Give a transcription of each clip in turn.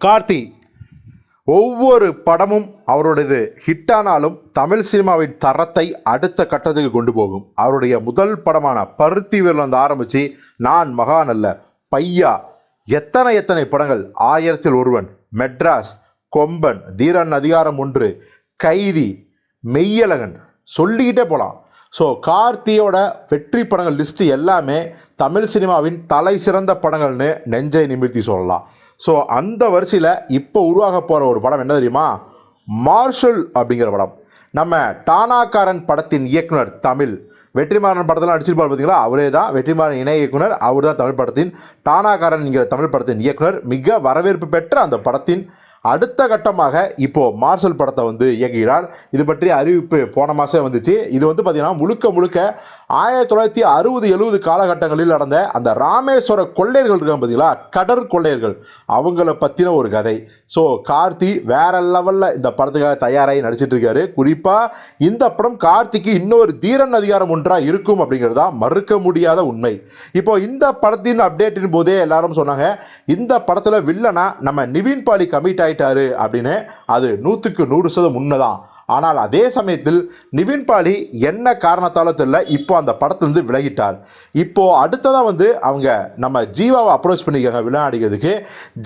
கார்த்தி ஒவ்வொரு படமும் அவருடையது ஹிட்டானாலும் தமிழ் சினிமாவின் தரத்தை அடுத்த கட்டத்துக்கு கொண்டு போகும். அவருடைய முதல் படமான பருத்தி வீரர்லேருந்து ஆரம்பித்து நான் மகான் அல்ல பையா எத்தனை எத்தனை படங்கள் ஆயிரத்தில் ஒருவன் மெட்ராஸ் கொம்பன் தீரன் அதிகாரம் ஒன்று கைதி மெய்யழகன் சொல்லிக்கிட்டே போகலாம் ஸோ கார்த்தியோட வெற்றி படங்கள் லிஸ்ட்டு எல்லாமே தமிழ் சினிமாவின் தலை சிறந்த படங்கள்னு நெஞ்சை நிமிர்த்தி சொல்லலாம். ஸோ அந்த வரிசையில் இப்போ உருவாக போகிற ஒரு படம் என்ன தெரியுமா? மார்ஷல் அப்படிங்கிற படம். நம்ம டானாக்காரன் படத்தின் இயக்குனர் தமிழ். வெற்றிமாறன் படத்தெல்லாம் நடிச்சிருப்பார் பார்த்தீங்களா அவரே தான். வெற்றிமாறன் இணை இயக்குனர். அவர் தான் தமிழ் படத்தின் டானாக்காரன் என்கிற தமிழ் படத்தின் இயக்குனர். மிக வரவேற்பு பெற்ற அந்த படத்தின் அடுத்த கட்டமாக இப்போ மார்ஷல் படத்தை வந்து இயக்குகிறார். இது பற்றிய அறிவிப்பு போன மாதம் வந்துச்சு. இது வந்து பார்த்தீங்கன்னா முழுக்க முழுக்க ஆயிரத்தி தொள்ளாயிரத்தி அறுபது எழுபது காலகட்டங்களில் நடந்த அந்த ராமேஸ்வர கொள்ளையர்கள் இருக்காங்க பார்த்தீங்களா கடற் கொள்ளையர்கள். அவங்கள பற்றின ஒரு கதை. ஸோ கார்த்தி வேற லெவலில் இந்த படத்துக்காக தயாராகி நடிச்சிட்டு இருக்காரு. குறிப்பாக இந்த படம் கார்த்திக்கு இன்னொரு தீரன் அதிகாரம் ஒன்றாக இருக்கும் அப்படிங்கிறது தான் மறுக்க முடியாத உண்மை. இப்போ இந்த படத்தின் அப்டேட்டின் போதே எல்லாரும் சொன்னாங்க இந்த படத்தில் வில்லனா நம்ம நிவின் பாலி கமிட் ஆயிட்டாரு அப்படின்னு அது நூற்றுக்கு நூறு சதம் உண்மைதான். ஆனால் அதே சமயத்தில் நிவின் பாலி என்ன காரணத்தாலும் தெரியல இப்போ அந்த படத்துலேருந்து விலகிட்டார். இப்போது அடுத்ததாக வந்து அவங்க நம்ம ஜீவாவை அப்ரோச் பண்ணிக்காங்க விளையாடிக்கிறதுக்கு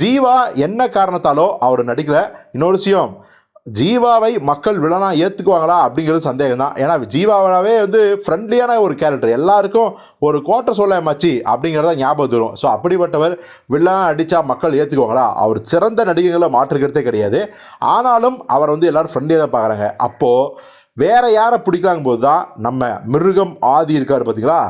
ஜீவா என்ன காரணத்தாலோ அவர் நடிக்கிற இன்னொரு விஷயம் ஜீவாவை மக்கள் விழனா ஏற்றுக்குவாங்களா அப்படிங்கிறது சந்தேகம் தான் ஏன்னா ஜீவாவனாவே வந்து ஃப்ரெண்ட்லியான ஒரு கேரக்டர் எல்லாருக்கும் ஒரு கோட்டை சொல்ல மச்சி அப்படிங்கிறத ஞாபகம் வரும். ஸோ அப்படிப்பட்டவர் வில்லனா அடித்தா மக்கள் ஏற்றுக்குவாங்களா அவர் சிறந்த நடிகைகளை மாற்றுக்கிறதே கிடையாது. ஆனாலும் அவர் வந்து எல்லாரும் ஃப்ரெண்ட்லியாக தான் பார்க்குறாங்க. அப்போது வேற யாரை பிடிக்கலாங்கும் போது தான் நம்ம மிருகம் ஆதி இருக்கார் பார்த்தீங்களா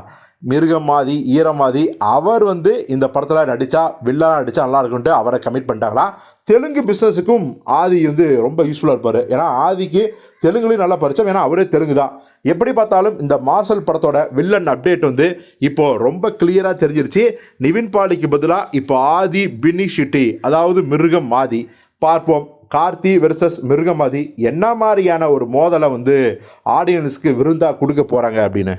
மிருகமாதி ஈரமாதி அவர் வந்து இந்த படத்தில் நடித்தா வில்லனா நடித்தா நல்லா இருக்குன்ட்டு அவரை கமிட் பண்ணிட்டாங்களா? தெலுங்கு பிஸ்னஸுக்கும் ஆதி வந்து ரொம்ப யூஸ்ஃபுல்லாக இருப்பார். ஏன்னா ஆதிக்கு தெலுங்குலையும் நல்லா பரிச்சம் ஏன்னா அவரே தெலுங்கு தான். எப்படி பார்த்தாலும் இந்த மார்ஷல் படத்தோட வில்லன் அப்டேட் வந்து இப்போது ரொம்ப கிளியராக தெரிஞ்சிருச்சு. நிவின் பாலிக்கு பதிலாக இப்போ ஆதி பின்னி ஷிட்டி அதாவது மிருகம் ஆதி பார்ப்போம். கார்த்தி வெர்சஸ் மிருகமாதி என்ன மாதிரியான ஒரு மோதலை வந்து ஆடியன்ஸ்க்கு விருந்தாக கொடுக்க போகிறாங்க அப்படின்னு.